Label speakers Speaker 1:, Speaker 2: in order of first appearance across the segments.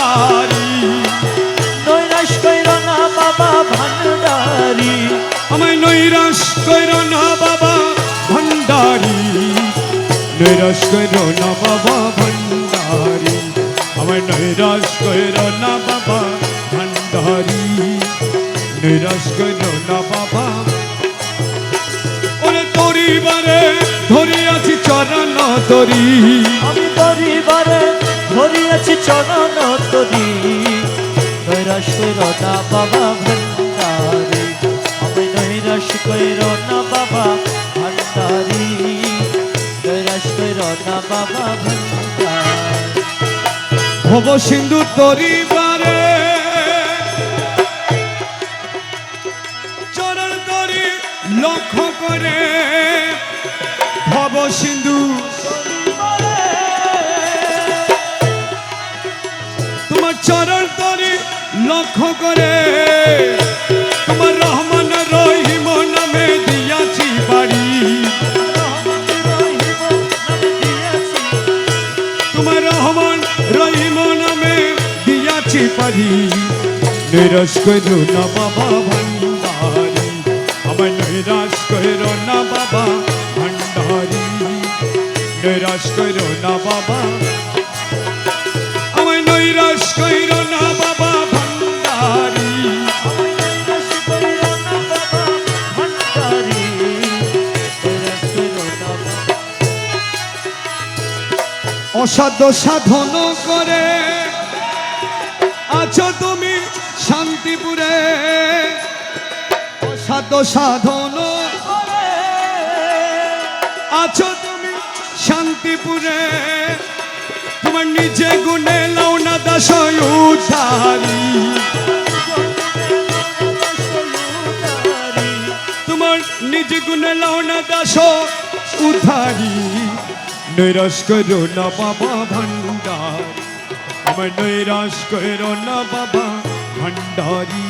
Speaker 1: ভান্ডারি
Speaker 2: নৈরাশ কইর না বাবা ভান্ডারি।
Speaker 1: আমায় নৈরাশ কইর না বাবা ভান্ডারি নৈরাশ কইর না বাবা ভান্ডারি। আমায় নৈরাশ কইর না বাবা ভান্ডারি নৈরাশ কইর না বাবা। ওরে তরিবারে ধরি আছি চরণ তরি
Speaker 2: আমি পরিবারে ধরিয়াছি চরণ তরি নৈরাশ বাবা ভণ্ডারি আমি নৈরাশ কইর না বাবা ভণ্ডারি নৈরাশ কইর না বাবা ভণ্ডারি
Speaker 1: ভব সিন্ধু তরিবারে লক্ষ্য করে তোমার নিরাশ করো না বাবা ভান্ডারি আমার নিরাশ করো না বাবা ভান্ডারি। নিরাশ করো না বাবা, আমায় নৈরাশ করো অসাধ্য সাধন করে। আছো তুমি শান্তিপুরে। অসাধ্য সাধন আছো তুমি শান্তিপুরে। তোমার নিজে গুণে লাও না দাস উঠারি তোমার নিজে গুণে লাও না দাস উধারি নৈরাশ করো না বাবা ভান্ডার আমার নৈরাশ করো না বাবা ভান্ডারি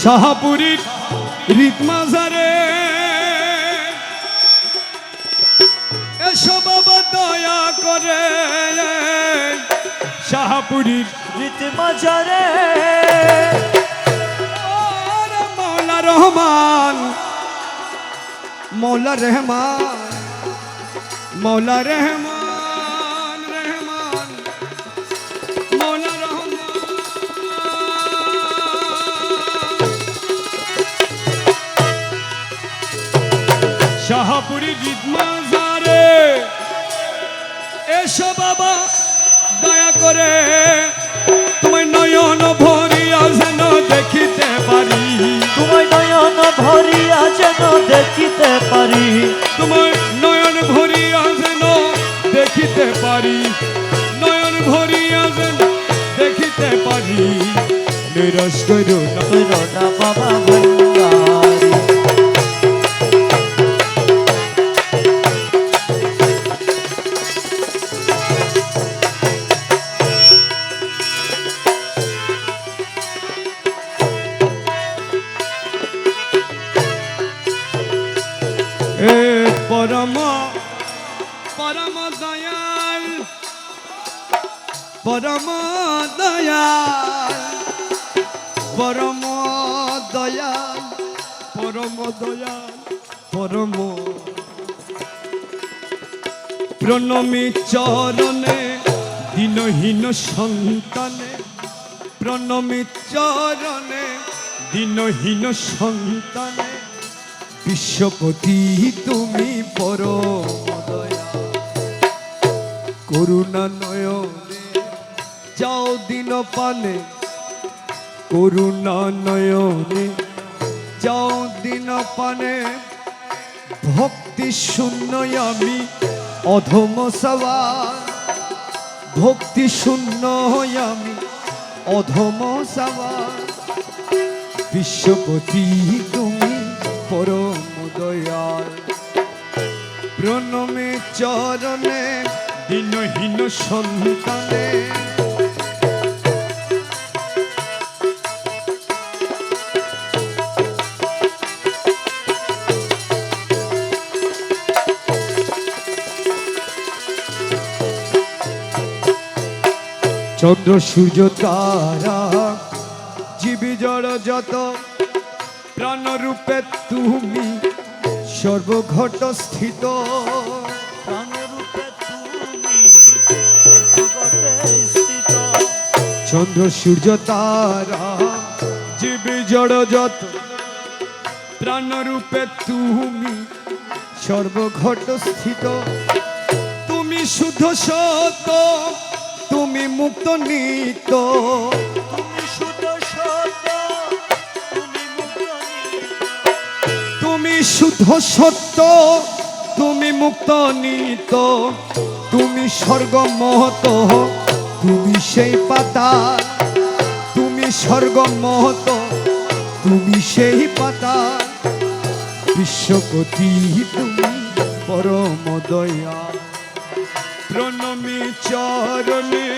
Speaker 1: শাহাপুরীর রিতমাজারে করে শাহাপুরীর
Speaker 2: মাঝারে
Speaker 1: ওরে মৌলা রহমান মৌলা রহমান মৌলা রহমান। বাবা দয়া করে তোমায় নয়ন ভরিয়া যেন দেখিতে পারি।
Speaker 2: তোমায় নয়ন ভরিয়া যেন দেখিতে পারি।
Speaker 1: তোমার নয়ন ভরিয়া যেন দেখিতে পারি। নয়ন ভরিয়া যেন দেখিতে পারি। নিরস করো না
Speaker 2: বাবা।
Speaker 1: পরম পরম দয়াল পরম দয়াল পরম দয়াল পরম দয়াল, পরম। প্রণমী চরণে, দিনহীন সন্তানে, প্রণমী চরণে, দিনহীন সন্তানে বিশ্বপতি তুমি দয়া করুণা নয়নে। যাও দিন পানে, করুণা নয়নে। যাও দিন পানে, ভক্তি শূন্য আমি, অধম সবার। ভক্তি শূন্য আমি, অধম সবার। বিশ্বপতি তুমি দয়াল প্রণমে চরণে দিনহীন সন্তানে। চন্দ্র সূর্য তারা জীবী জড় যত প্রাণরূপে তুমি সর্বঘট স্থিত। চন্দ্র, সূর্য, তারা জীবী, জড়, যত প্রাণরূপে তুমি সর্বঘট স্থিত। তুমি শুদ্ধ সত তুমি মুক্ত নিত
Speaker 2: শুদ্ধ সত্য, তুমি মুক্ত
Speaker 1: নিত, তুমি স্বর্গমহত, তুমি সেই পাতা, তুমি স্বর্গমহত, তুমি সেই পাতা। বিশ্বপতি তুমি পরম দয়া প্রণমী চরণে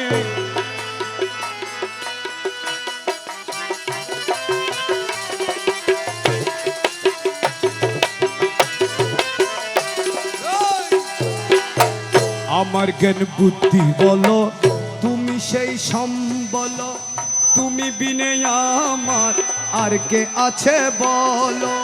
Speaker 1: আমার জ্ঞান বুদ্ধি বলো। তুমি সেই সম্বল তুমি বিনে আমার, আর কে আছে বলো।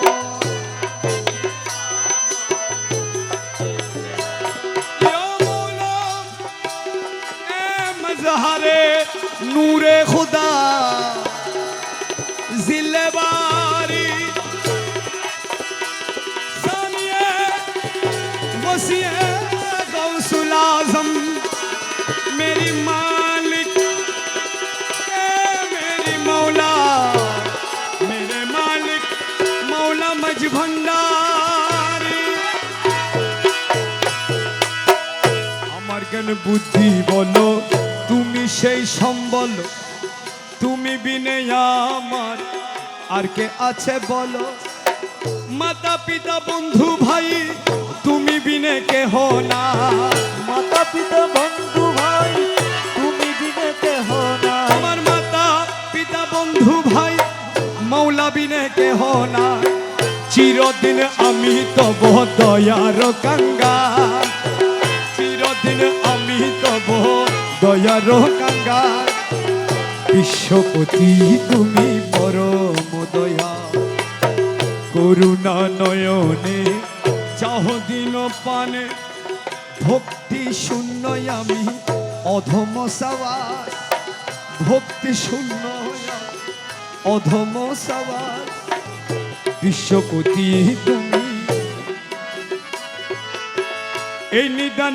Speaker 1: মজহারে নূরে খুদা। জিলে বারি সানিয়ে वसीए गौसुल आजम मेरी मालिक ए मेरी मौला मेरे मालिक मौला मज भंडारी আমার জ্ঞান বুদ্ধি বলো তুমি সেই সম্বল তুমি বিনে আমার আর কে আছে বলো মাতা পিতা বন্ধু ভাই তুমি বিনে কেহ না।
Speaker 2: মাতা পিতা বন্ধু ভাই তুমি বিনে কেহ না।
Speaker 1: আমার মাতা পিতা বন্ধু ভাই মৌলা বিনে কেহ না। চিরদিন আমি তব দয়ার কাঙ্গা চিরদিন আমি তব দয়ার কাঙ্গা বিশ্বপতি তুমি পরম দয়া। করুণা নয়নে চাহ দিন পানে, ভক্তি শূন্য আমি, অধম সবার ভক্তি শূন্য অধম সবার বিশ্বপতি তুমি। এই নিদান